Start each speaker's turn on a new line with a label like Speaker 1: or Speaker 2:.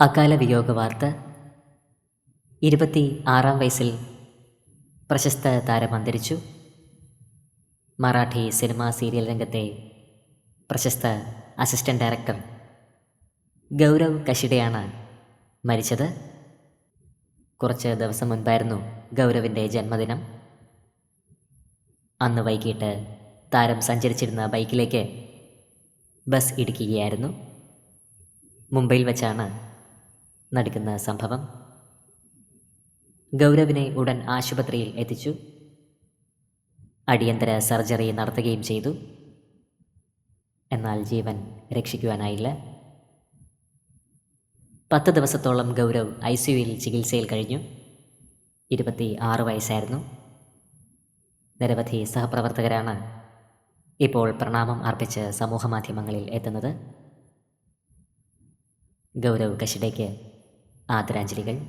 Speaker 1: അകാല വിയോഗ വാർത്ത. ഇരുപത്തി ആറാം വയസ്സിൽ പ്രശസ്ത താരം അന്തരിച്ചു. മറാഠി സിനിമാ സീരിയൽ രംഗത്തെ പ്രശസ്ത അസിസ്റ്റന്റ് ഡയറക്ടർ ഗൗരവ് കഷിഡയാണ് മരിച്ചത്. കുറച്ച് ദിവസം മുൻപായിരുന്നു ഗൗരവിന്റെ ജന്മദിനം. അന്ന് വൈകിട്ട് താരം സഞ്ചരിച്ചിരുന്ന ബൈക്കിലേക്ക് ബസ് ഇടിക്കുകയായിരുന്നു മുംബൈയിൽ വെച്ചാണ് നടക്കുന്ന സംഭവം. ഗൗരവിനെ ഉടൻ ആശുപത്രിയിൽ എത്തിച്ചു. അടിയന്തര സർജറി നടത്തുകയും ചെയ്തു. എന്നാൽ ജീവൻ രക്ഷിക്കുവാനായില്ല. പത്ത് ദിവസത്തോളം ഗൗരവ് ഐ സിയുയിൽ ചികിത്സയിൽ കഴിഞ്ഞു. ഇരുപത്തി ആറ് വയസ്സായിരുന്നു. നിരവധി സഹപ്രവർത്തകരാണ് ഇപ്പോൾ പ്രണാമം അർപ്പിച്ച് സമൂഹമാധ്യമങ്ങളിൽ എത്തുന്നത്. ഗൗരവ് കഷിഡയ്ക്ക് ആദരാഞ്ജലികൾ.